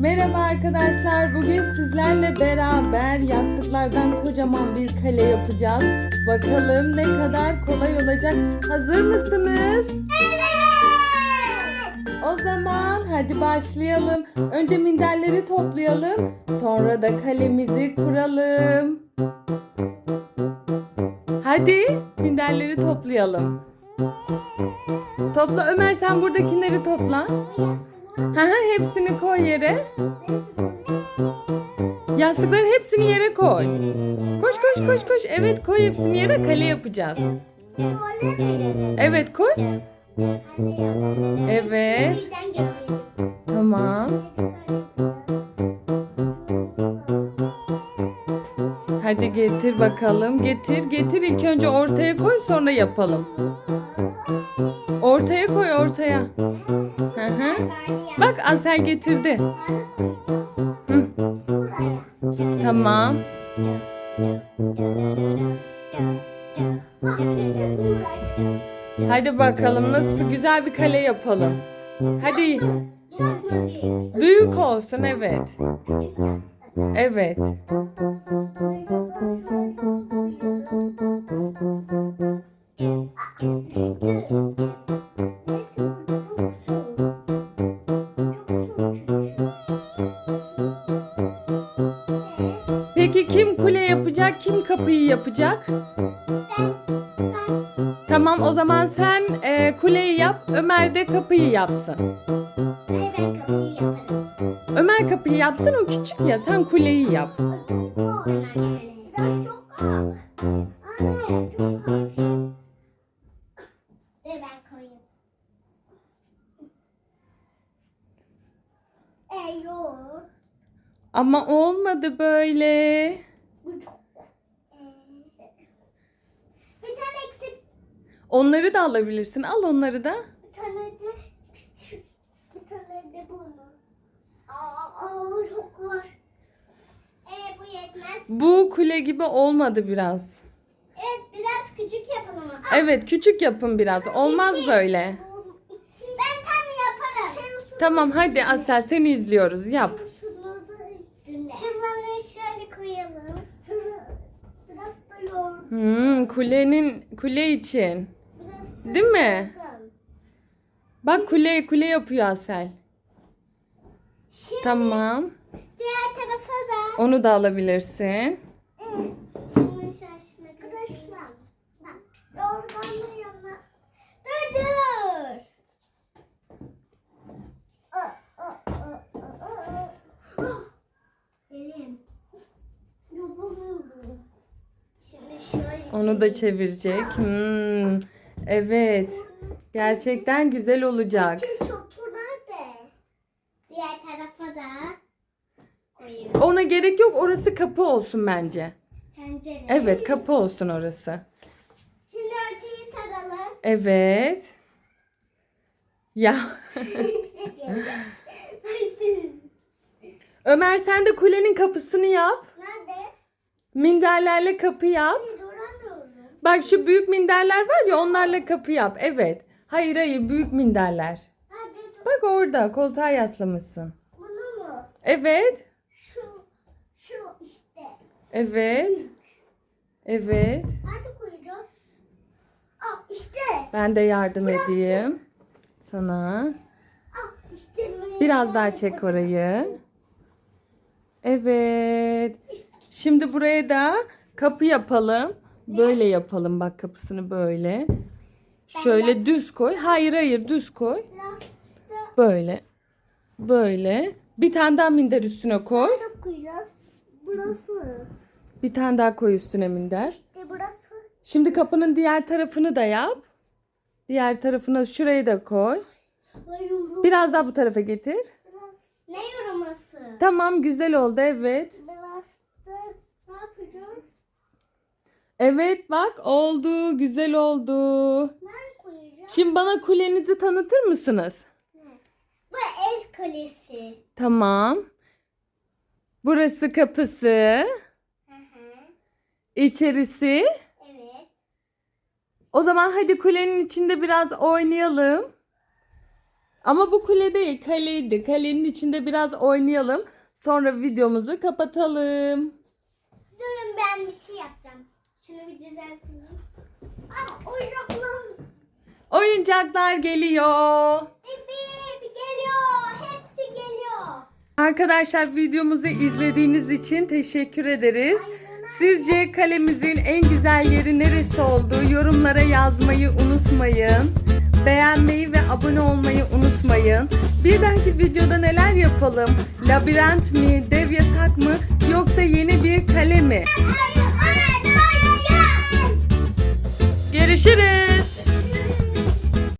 Merhaba arkadaşlar. Bugün sizlerle beraber yastıklardan kocaman bir kale yapacağız. Bakalım ne kadar kolay olacak. Hazır mısınız? O zaman hadi başlayalım. Önce minderleri toplayalım. Sonra da kalemizi kuralım. Hadi minderleri toplayalım. Topla Ömer sen buradakileri topla. Hı, hepsini koy yere. Yastıkların hepsini yere koy. Koş koş koş koş. Evet koy hepsini yere kale yapacağız. Evet koy. Evet. Tamam. Hadi getir bakalım. Getir getir. İlk önce ortaya koy sonra yapalım. Ortaya koy ortaya. Bak Asel getirdi. Hı. Tamam. Hadi bakalım nasıl güzel bir kale yapalım. Hadi. Büyük olsun evet. Evet. Kule yapacak, kim kapıyı yapacak? Tamam o zaman sen e, kuleyi yap, Ömer de kapıyı yapsın. Ömer kapıyı yapsın o küçük ya sen kuleyi yap. ben. Ama olmadı böyle. Bu çok. Ee, bir tane eksik. Onları da alabilirsin. Al onları da. Bir tane de küçük. Bir tane de bunu. Aa, aa çok var. Ee, bu yetmez. Bu kule gibi olmadı biraz. Evet biraz küçük yapalım. Aa, Evet küçük yapın biraz. Olmaz iki. böyle. Ben tam yaparım. Tamam hadi Asel seni izliyoruz. Yap. Şunları şöyle koyalım. Biraz da yoğurt. Hmm, kulenin kule için. Değil mi? Bak kule kule yapıyor Asel. Şimdi Tamam. diğer tarafa da. Onu da alabilirsin. Arkadaşlar. Bak. Yorganın yanına. Dur dur. Elim. Yapamıyorum. Şimdi şöyle. Onu da çevirecek. Hmm, evet. Gerçekten güzel olacak. Otur nerede? Diğer tarafa da koyuyorum. Ona gerek yok. Orası kapı olsun bence. Pencere. Evet kapı olsun orası. Şimdi örtüyü saralım. Evet. Ya Ay senin. Ömer sen de kulenin kapısını yap. Nerede? Minderlerle kapı yap. Bak şu büyük minderler var ya onlarla kapı yap. Evet. Hayır hayır büyük minderler. Bak orada koltuğa yaslamışsın. Bunu mu? Evet. Şu. Şu işte. Evet. Evet. Nerede koyacağız? Aa işte. Ben de yardım edeyim. Sana. Aa işte. Biraz daha çek orayı. Evet. Şimdi buraya da kapı yapalım. Böyle yapalım bak kapısını böyle. Şöyle düz koy. Hayır hayır düz koy. Böyle. Böyle. Bir tane daha minder üstüne koy. nerede koyacağız? Burası. Bir tane daha koy üstüne minder. İşte burası. Şimdi kapının diğer tarafını da yap. Diğer tarafına şurayı da koy. Biraz daha bu tarafa getir. Ne yoruması? Tamam güzel oldu evet. Biraz da? Evet bak oldu güzel oldu. Şimdi bana kulenizi tanıtır mısınız? Bu el kalesi. Tamam. Burası kapısı. Hı hı. içerisi. Evet. O zaman hadi kulenin içinde biraz oynayalım. Ama bu kule değil kaleydi. Kalenin içinde biraz oynayalım. Sonra videomuzu kapatalım. Durun ben bir şey yapacağım. Şunu bir düzelteyim. Aa oyuncaklar. Oyuncaklar geliyor. Bip bip geliyor. Hepsi geliyor. Arkadaşlar videomuzu izlediğiniz için teşekkür ederiz. Sizce kalemizin en güzel yeri neresi olduğu yorumlara yazmayı unutmayın. Beğenmeyi ve abone olmayı unutmayın. Bir dahaki videoda neler yapalım? Labirent mi, dev yatak mı yoksa yeni bir kale mi? Görüşürüz.